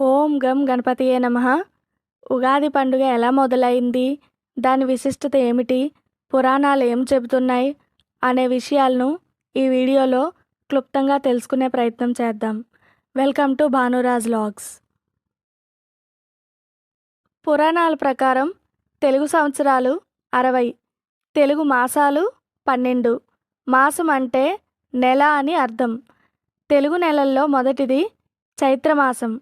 ఓం గం గణపతియే నమ. ఉగాది పండుగ ఎలా మొదలైంది? దాని విశిష్టత ఏమిటి? పురాణాలు ఏం చెబుతున్నాయి? అనే విషయాలను ఈ వీడియోలో క్లుప్తంగా తెలుసుకునే ప్రయత్నం చేద్దాం. Welcome to Bhanuraj logs. పురాణాల ప్రకారం తెలుగు సంవత్సరాలు అరవై తెలుగు మాసాలు పన్నెండు. మాసం అంటే నెల అని అర్థం. తెలుగు నెలల్లో మొదటిది చైత్రమాసం.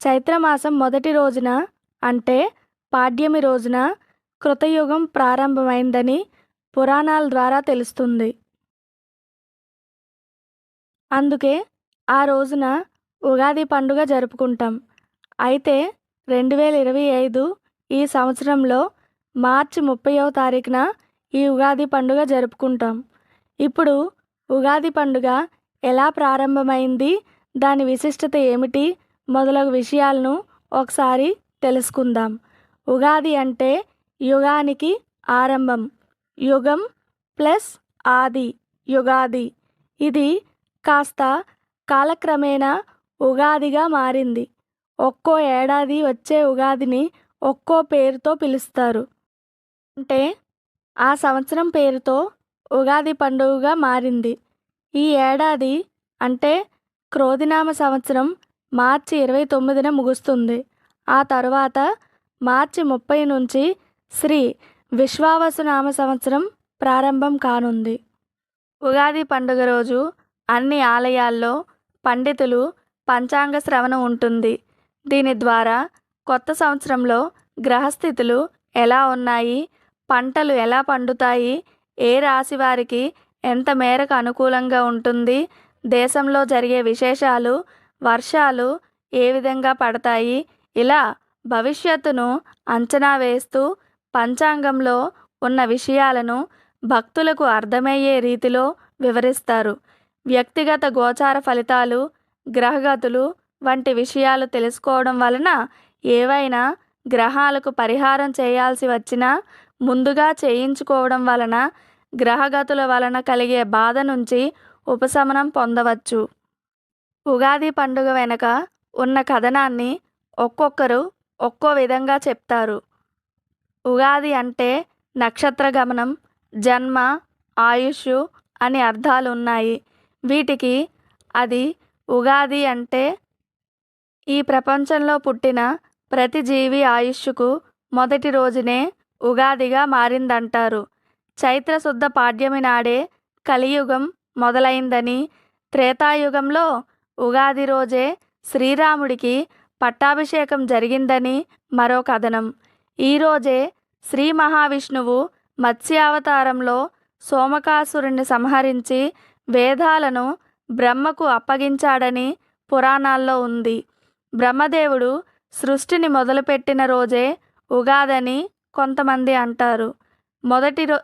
చైత్రమాసం మొదటి రోజున అంటే పాడ్యమి రోజున కృతయుగం ప్రారంభమైందని పురాణాల ద్వారా తెలుస్తుంది. అందుకే ఆ రోజున ఉగాది పండుగ జరుపుకుంటాం. అయితే రెండు వేల ఇరవై ఐదు ఈ సంవత్సరంలో మార్చి ముప్పైవ తారీఖున ఈ ఉగాది పండుగ జరుపుకుంటాం. ఇప్పుడు ఉగాది పండుగ ఎలా ప్రారంభమైంది దాని విశిష్టత ఏమిటి మొదలగు విషయాలను ఒకసారి తెలుసుకుందాం. ఉగాది అంటే యుగానికి ఆరంభం. యుగం ప్లస్ ఆది యుగాది. ఇది కాస్త కాలక్రమేణా ఉగాదిగా మారింది. ఒక్కో ఏడాది వచ్చే ఉగాదిని ఒక్కో పేరుతో పిలుస్తారు. అంటే ఆ సంవత్సరం పేరుతో ఉగాది పండుగగా మారింది. ఈ ఏడాది అంటే క్రోధినామ సంవత్సరం మార్చి ఇరవై తొమ్మిదిన ముగుస్తుంది. ఆ తరువాత మార్చి ముప్పై నుంచి శ్రీ విశ్వావసునామ సంవత్సరం ప్రారంభం కానుంది. ఉగాది పండుగ రోజు అన్ని ఆలయాల్లో పండితులు పంచాంగ శ్రవణం ఉంటుంది. దీని ద్వారా కొత్త సంవత్సరంలో గ్రహస్థితులు ఎలా ఉన్నాయి పంటలు ఎలా పండుతాయి ఏ రాశి వారికి ఎంత మేరకు అనుకూలంగా ఉంటుంది దేశంలో జరిగే విశేషాలు వర్షాలు ఏ విధంగా పడతాయి? ఇలా భవిష్యత్తును అంచనా వేస్తూ పంచాంగంలో ఉన్న విషయాలను భక్తులకు అర్థమయ్యే రీతిలో వివరిస్తారు. వ్యక్తిగత గోచార ఫలితాలు గ్రహగతులు వంటి విషయాలు తెలుసుకోవడం వలన ఏవైనా గ్రహాలకు పరిహారం చేయాల్సి వచ్చినా ముందుగా చేయించుకోవడం వలన గ్రహగతుల వలన కలిగే బాధ నుంచి ఉపశమనం పొందవచ్చు. ఉగాది పండుగ వెనుక ఉన్న కథనాన్ని ఒక్కొక్కరు ఒక్కో విధంగా చెప్తారు. ఉగాది అంటే నక్షత్ర గమనం జన్మ ఆయుష్ అని అర్థాలు ఉన్నాయి వీటికి అది ఉగాది అంటే ఈ ప్రపంచంలో పుట్టిన ప్రతి జీవి ఆయుష్కు మొదటి రోజునే ఉగాదిగా మారిందంటారు. చైత్రశుద్ధ పాడ్యమి నాడే కలియుగం మొదలైందని త్రేతాయుగంలో ఉగాది రోజే శ్రీరాముడికి పట్టాభిషేకం జరిగిందని మరో కథనం. ఈరోజే శ్రీ మహావిష్ణువు మత్స్యావతారంలో సోమకాసురుణ్ణి సంహరించి వేదాలను బ్రహ్మకు అప్పగించాడని పురాణాల్లో ఉంది. బ్రహ్మదేవుడు సృష్టిని మొదలుపెట్టిన రోజే ఉగాదని కొంతమంది అంటారు. మొదటి రో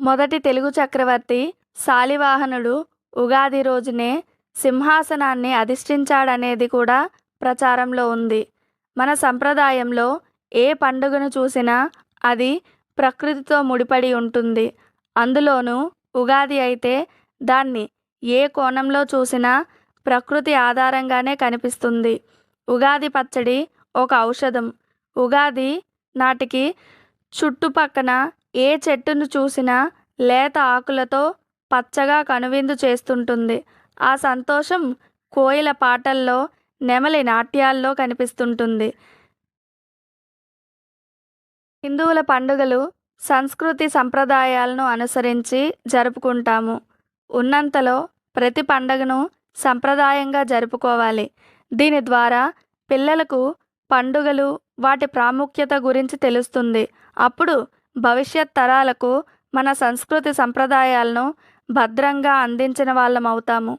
మొదటి తెలుగు చక్రవర్తి శాలివాహనుడు ఉగాది రోజునే సింహాసనాన్ని అధిష్ఠించాడనేది కూడా ప్రచారంలో ఉంది. మన సంప్రదాయంలో ఏ పండుగను చూసినా అది ప్రకృతితో ముడిపడి ఉంటుంది. అందులోనూ ఉగాది అయితే దాన్ని ఏ కోణంలో చూసినా ప్రకృతి ఆధారంగానే కనిపిస్తుంది. ఉగాది పచ్చడి ఒక ఔషధం. ఉగాది నాటికి చుట్టుపక్కన ఏ చెట్టును చూసినా లేత ఆకులతో పచ్చగా కనువిందు చేస్తుంటుంది. ఆ సంతోషం కోయిల పాటల్లో నెమలి నాట్యాల్లో కనిపిస్తుంటుంది. హిందువుల పండుగలు సంస్కృతి సంప్రదాయాలను అనుసరించి జరుపుకుంటాము. ఉన్నంతలో ప్రతి పండుగను సంప్రదాయంగా జరుపుకోవాలి. దీని ద్వారా పిల్లలకు పండుగలు వాటి ప్రాముఖ్యత గురించి తెలుస్తుంది. అప్పుడు భవిష్యత్ తరాలకు మన సంస్కృతి సంప్రదాయాలను భద్రంగా అందించిన వాళ్ళం అవుతాము